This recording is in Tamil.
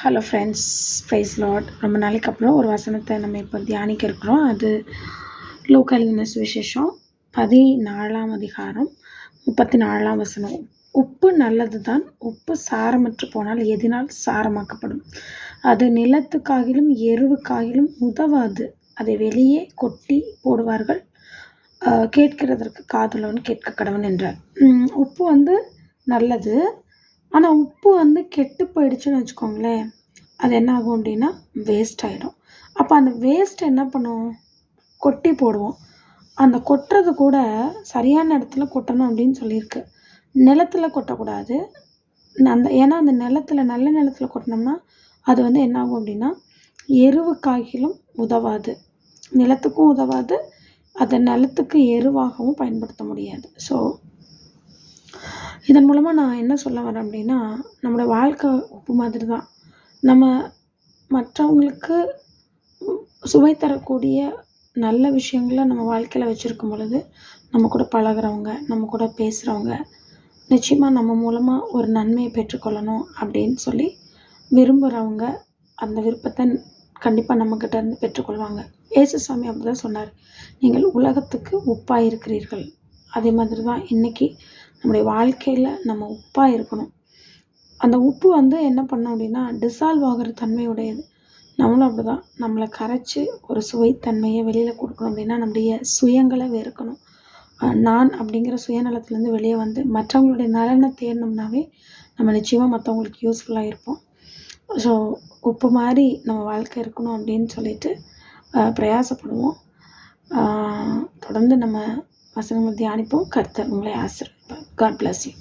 ஹலோ ஃப்ரெண்ட்ஸ் ப்ரைஸ் லாட் ரொம்ப நாளைக்கு அப்புறம் ஒரு வசனத்தை நம்ம இப்போ தியானிக்க இருக்கிறோம். அது லோக்கலினஸ் விசேஷம் பதினாலாம் அதிகாரம் முப்பத்தி நாலாம் வசனம். உப்பு நல்லது தான் உப்பு சாரமற்று போனால் எதினால் சாரமாக்கப்படும். அது நிலத்துக்காகிலும் எருவுக்காகிலும் உதவாது. அதை வெளியே கொட்டி போடுவார்கள். கேட்கிறதற்கு காதுள்ளவன் கேட்க கடவன் என்றார் உப்பு வந்து நல்லது ஆனால் உப்பு வந்து கெட்டு போயிடுச்சுன்னு வச்சுக்கோங்களேன் அது என்ன ஆகும் அப்படின்னா வேஸ்ட் ஆகிடும் அப்போ அந்த வேஸ்ட் என்ன பண்ணுவோம்? கொட்டி போடுவோம். அந்த கொட்டுறது கூட சரியான இடத்துல கொட்டணும் அப்படின்னு சொல்லியிருக்கு. நிலத்தில் கொட்டக்கூடாது. அந்த ஏன்னா அந்த நிலத்துல நல்ல நிலத்தில் கொட்டினோம்னா அது வந்து என்ன ஆகும் அப்படின்னா எருவுக்காகிலும் உதவாது. நிலத்துக்கும் உதவாது. அதை நிலத்துக்கு எருவாகவும் பயன்படுத்த முடியாது. ஸோ இதன் மூலமாக நான் என்ன சொல்ல வரேன் அப்படின்னா நம்மளோட வாழ்க்கை உப்பு மாதிரி தான் நம்ம மற்றவங்களுக்கு சுவை தரக்கூடிய நல்ல விஷயங்களை நம்ம வாழ்க்கையில் வச்சுருக்கும் பொழுது நம்ம கூட பழகுறவங்க நம்ம கூட பேசுகிறவங்க நிச்சயமாக நம்ம மூலமாக ஒரு நன்மையை பெற்றுக்கொள்ளணும் அப்படின்னு சொல்லி விரும்புகிறவங்க அந்த விருப்பத்தை கண்டிப்பாக நம்மக்கிட்ட இருந்து பெற்றுக்கொள்வாங்க. ஏசுசாமி அப்படி தான் சொன்னார். நீங்கள் உலகத்துக்கு உப்பாக இருக்கிறீர்கள் அதே மாதிரி தான் இன்றைக்கி நம்முடைய வாழ்க்கையில் நம்ம உப்பாக இருக்கணும். அந்த உப்பு வந்து என்ன பண்ணோம் அப்படின்னா டிசால்வ் ஆகிற தன்மையுடையது. நம்மளும் அப்படி தான் நம்மளை கரைச்சி ஒரு சுவைத்தன்மையை வெளியில் கொடுக்கணும் அப்படின்னா நம்முடைய சுயங்களை வெறுக்கணும். நான் அப்படிங்கிற சுயநலத்துலேருந்து வெளியே வந்து மற்றவங்களுடைய நலனை தேடணும்னாவே நம்ம நிச்சயமாக மற்றவங்களுக்கு யூஸ்ஃபுல்லாக இருப்போம். ஸோ உப்பு மாதிரி நம்ம வாழ்க்கை இருக்கணும் அப்படின்னு சொல்லிட்டு பிரயாசப்படுவோம். தொடர்ந்து நம்ம வசனங்களை தியானிப்போம். கர்த்தர் உங்களை ஆசிர்வதிப்பார். God bless you